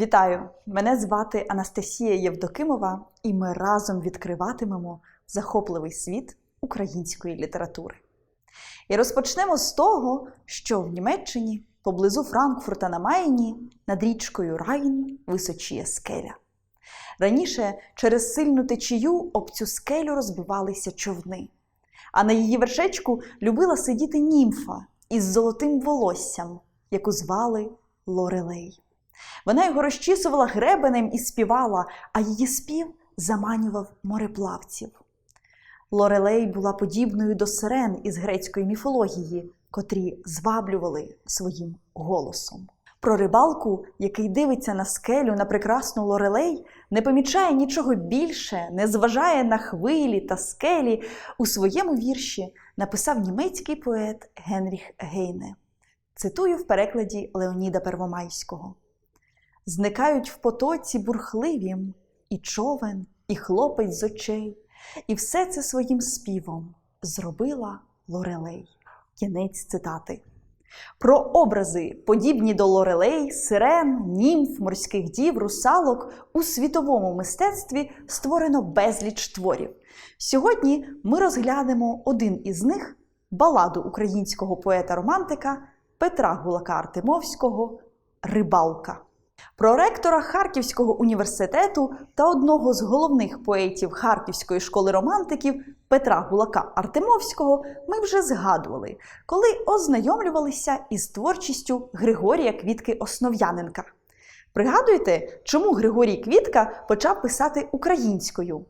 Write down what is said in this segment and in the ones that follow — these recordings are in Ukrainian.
Вітаю! Мене звати Анастасія Євдокимова, і ми разом відкриватимемо захопливий світ української літератури. І розпочнемо з того, що в Німеччині, поблизу Франкфурта на Майні, над річкою Райн височіє скеля. Раніше через сильну течію об цю скелю розбивалися човни, а на її вершечку любила сидіти німфа із золотим волоссям, яку звали Лорелей. Вона його розчісувала гребенем і співала, а її спів заманював мореплавців. Лорелей була подібною до сирен із грецької міфології, котрі зваблювали своїм голосом. Про рибалку, який дивиться на скелю на прекрасну лорелей, не помічає нічого більше, не зважає на хвилі та скелі, у своєму вірші написав німецький поет Генріх Гейне. Цитую в перекладі Леоніда Первомайського. Зникають в потоці бурхливім і човен, і хлопець з очей, і все це своїм співом зробила Лорелей. Кінець цитати. Про образи, подібні до Лорелей, сирен, німф, морських дів, русалок у світовому мистецтві створено безліч творів. Сьогодні ми розглянемо один із них баладу українського поета-романтика Петра Гулака Артемовського Рибалка. Про ректора Харківського університету та одного з головних поетів Харківської школи романтиків Петра Гулака Артемовського ми вже згадували, коли ознайомлювалися із творчістю Григорія Квітки Основ'яненка. Пригадуєте, чому Григорій Квітка почав писати українською?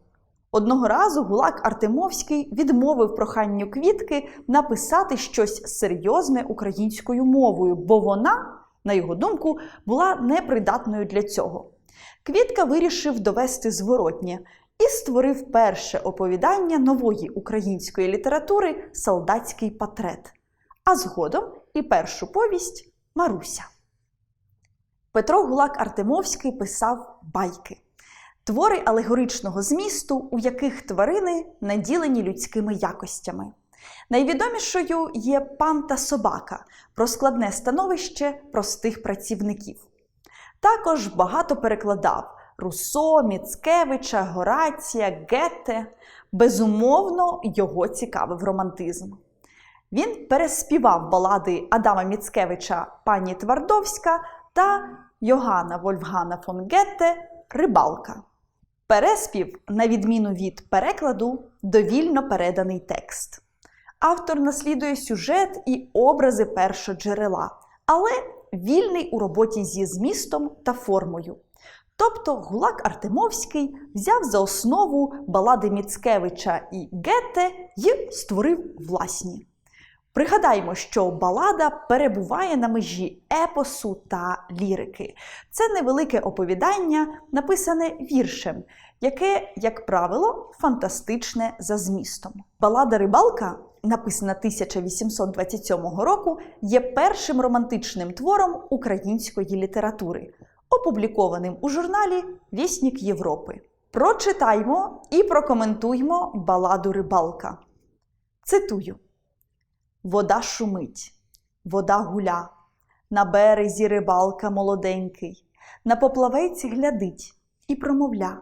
Одного разу Гулак Артемовський відмовив проханню Квітки написати щось серйозне українською мовою, бо вона на його думку, була непридатною для цього. Квітка вирішив довести зворотнє і створив перше оповідання нової української літератури Солдатський патрет, а згодом і першу повість Маруся. Петро Гулак Артемовський писав байки, твори алегоричного змісту, у яких тварини наділені людськими якостями. Найвідомішою є пан та собака про складне становище простих працівників. Також багато перекладав Руссо, Міцкевича, Горація, Гетте. Безумовно, його цікавив романтизм. Він переспівав балади Адама Міцкевича Пані Твардовська та Йогана Вольфгана фон Гетте Рибалка. Переспів, на відміну від перекладу, довільно переданий текст. Автор наслідує сюжет і образи першоджерела, але вільний у роботі зі змістом та формою. Тобто Гулак Артемовський взяв за основу балади Міцкевича і Гетте і створив власні. Пригадаймо, що балада перебуває на межі епосу та лірики. Це невелике оповідання, написане віршем, яке, як правило, фантастичне за змістом. Балада Рибалка написана 1827 року, є першим романтичним твором української літератури, опублікованим у журналі Вісник Європи. Прочитаймо і прокоментуймо баладу Рибалка. Цитую: Вода шумить, вода гуля, на березі рибалка молоденький, на поплавець глядить і промовля.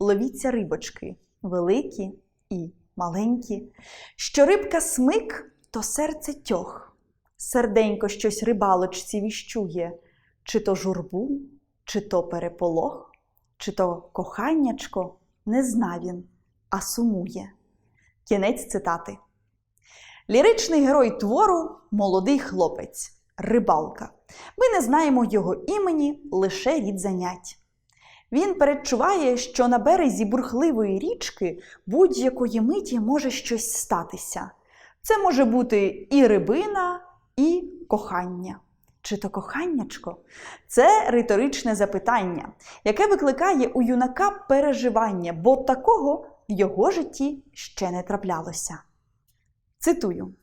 Ловіться рибочки, великі і маленькі. Що рибка смик, то серце тьох. Серденько щось рибалочці віщує, чи то журбу, чи то переполох, чи то коханнячко, не зна він, а сумує. Кінець цитати. Ліричний герой твору молодий хлопець, рибалка. Ми не знаємо його імені, лише рід занять. Він передчуває, що на березі бурхливої річки будь-якої миті може щось статися. Це може бути і рибина, і кохання. Чи то коханнячко? Це риторичне запитання, яке викликає у юнака переживання, бо такого в його житті ще не траплялося. Цитую: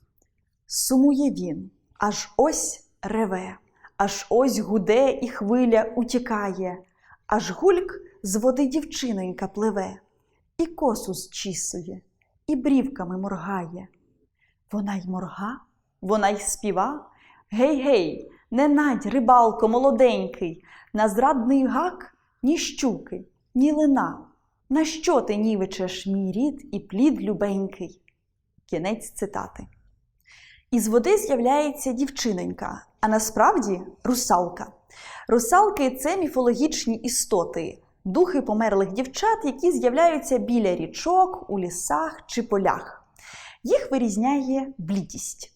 Сумує він, аж ось реве, аж ось гуде і хвиля утікає аж гульк з води дівчинонька пливе, і косу зчісує, і брівками моргає. Вона й морга, вона й співа. Гей, гей, Не надь, рибалко молоденький, на зрадний гак ні щуки, ні лина. На що ти нівечеш мій рід і плід любенький? Кінець цитати. Із води з'являється дівчинонька, а насправді русалка. Русалки це міфологічні істоти, духи померлих дівчат, які з'являються біля річок, у лісах чи полях. Їх вирізняє блідість.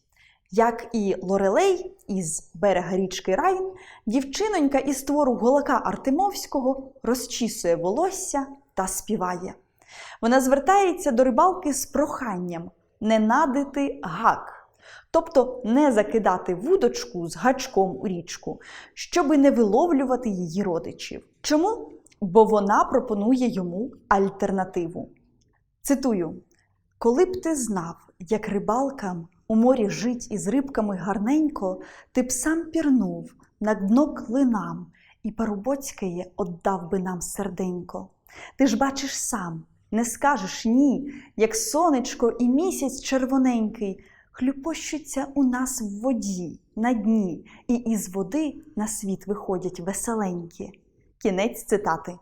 Як і Лорелей із берега річки Райн, дівчинонька із твору Голака Артемовського розчісує волосся та співає. Вона звертається до рибалки з проханням не надити гак, тобто не закидати вудочку з гачком у річку, щоби не виловлювати її родичів. Чому? Бо вона пропонує йому альтернативу. Цитую: Коли б ти знав, як рибалкам у морі жить із рибками гарненько, ти б сам пірнув на дно клинам і парубоцькеє отдав би нам серденько. Ти ж бачиш сам, не скажеш ні, як сонечко і місяць червоненький хлюпощуться у нас в воді, на дні, і із води на світ виходять веселенькі. Кінець цитати.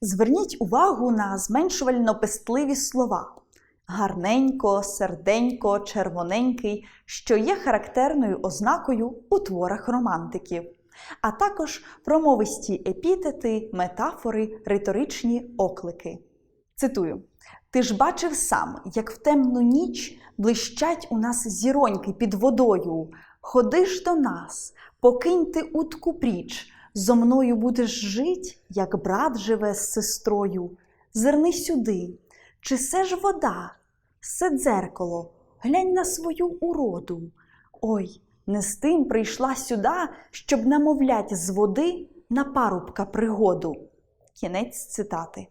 Зверніть увагу на зменшувально пестливі слова гарненько, серденько, червоненький, що є характерною ознакою у творах романтиків, а також промовисті епітети, метафори, риторичні оклики. Цитую: Ти ж бачив сам, як в темну ніч блищать у нас зіроньки під водою. Ходи ж до нас, покинь ти утку пріч, зо мною будеш жить, як брат живе з сестрою. Зерни сюди, чи се ж вода, се дзеркало, глянь на свою уроду. Ой, не з тим прийшла сюда, щоб намовлять з води на парубка пригоду. Кінець цитати.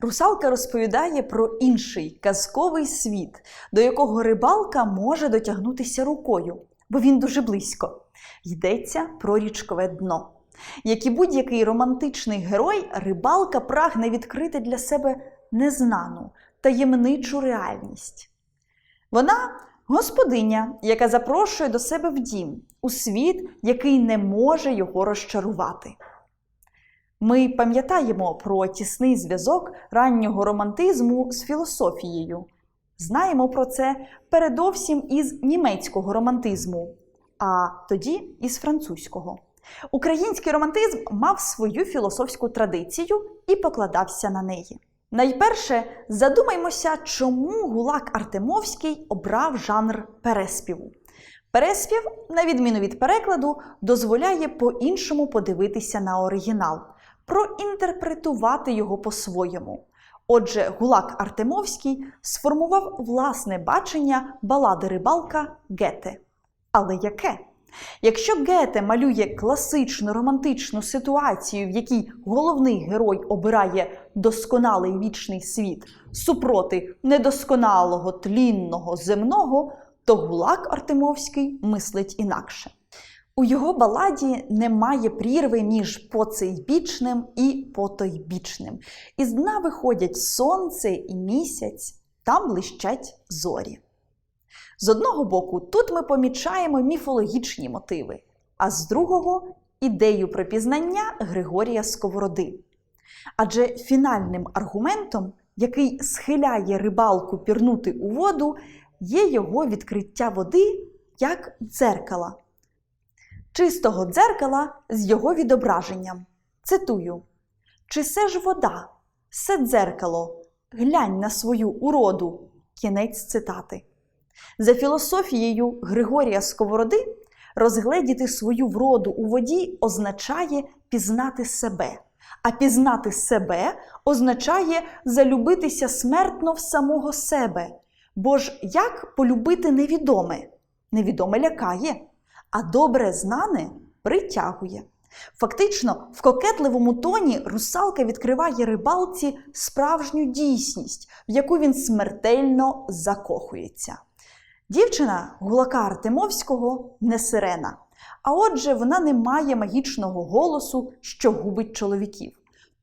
Русалка розповідає про інший казковий світ, до якого рибалка може дотягнутися рукою, бо він дуже близько. Йдеться про річкове дно. Як і будь-який романтичний герой, рибалка прагне відкрити для себе незнану, таємничу реальність. Вона господиня, яка запрошує до себе в дім, у світ, який не може його розчарувати. Ми пам'ятаємо про тісний зв'язок раннього романтизму з філософією. Знаємо про це передовсім із німецького романтизму, а тоді із французького. Український романтизм мав свою філософську традицію і покладався на неї. Найперше задумаймося, чому Гулак Артемовський обрав жанр переспіву. Переспів, на відміну від перекладу, дозволяє по-іншому подивитися на оригінал, проінтерпретувати його по-своєму. Отже, Гулак Артемовський сформував власне бачення балади рибалка Гете. Але яке? Якщо Гете малює класичну романтичну ситуацію, в якій головний герой обирає досконалий вічний світ супроти недосконалого тлінного земного, то Гулак Артемовський мислить інакше. У його баладі немає прірви між поцейбічним і потойбічним. Із дна виходять сонце і місяць, там блищать зорі. З одного боку, тут ми помічаємо міфологічні мотиви, а з другого ідею про пізнання Григорія Сковороди. Адже фінальним аргументом, який схиляє рибалку пірнути у воду, є його відкриття води як дзеркала. Чистого дзеркала з його відображенням. Цитую: Чи се ж вода, се дзеркало, глянь на свою уроду. Кінець цитати. За філософією Григорія Сковороди, розгледіти свою вроду у воді означає пізнати себе. А пізнати себе означає залюбитися смертно в самого себе. Бо ж як полюбити невідоме? Невідоме лякає, а добре знане притягує. Фактично, в кокетливому тоні русалка відкриває рибалці справжню дійсність, в яку він смертельно закохується. Дівчина гулака Артемовського не сирена, а отже, вона не має магічного голосу, що губить чоловіків.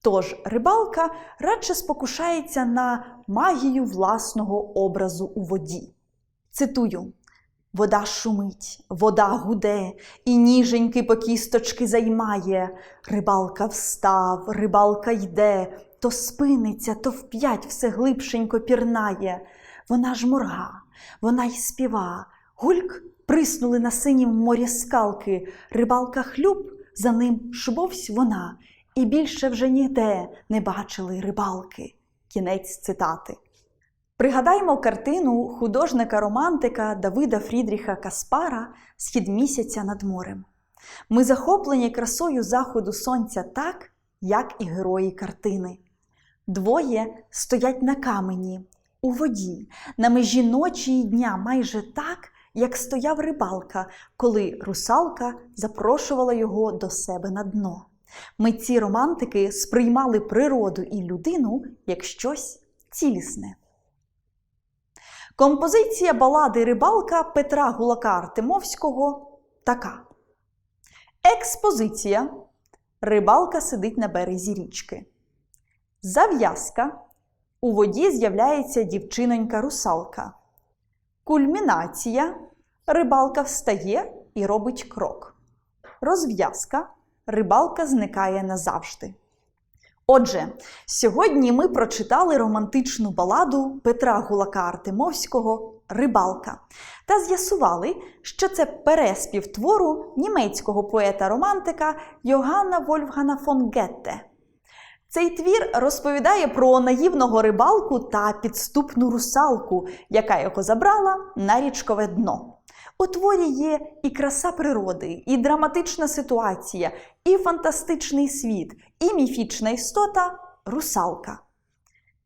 Тож рибалка радше спокушається на магію власного образу у воді. Цитую: Вода шумить, вода гуде, і ніженьки по кісточки займає. Рибалка встав, рибалка йде, то спиниться, то вп'ять все глибшенько пірнає. Вона ж морга, вона й співа. Гульк приснули на синім морі скалки. Рибалка хлюб, за ним шбовсь вона, і більше вже ніде не бачили рибалки. Кінець цитати. Пригадаймо картину художника-романтика Давида Фрідріха Каспара Схід місяця над морем. Ми захоплені красою заходу сонця так, як і герої картини. Двоє стоять на камені, у воді, на межі ночі й дня, майже так, як стояв рибалка, коли русалка запрошувала його до себе на дно. Митці романтики сприймали природу і людину як щось цілісне. Композиція балади Рибалка Петра Гулака Артемовського така. Експозиція. Рибалка сидить на березі річки. Зав'язка. У воді з'являється дівчинонька русалка. Кульмінація. Рибалка встає і робить крок. Розв'язка. Рибалка зникає назавжди. Отже, сьогодні ми прочитали романтичну баладу Петра Гулака Артемовського Рибалка та з'ясували, що це переспів твору німецького поета-романтика Йоганна Вольфгана фон Гетте. Цей твір розповідає про наївного рибалку та підступну русалку, яка його забрала на річкове дно. У творі є і краса природи, і драматична ситуація, і фантастичний світ, і міфічна істота русалка.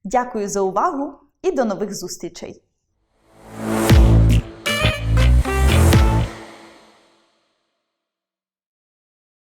Дякую за увагу і до нових зустрічей!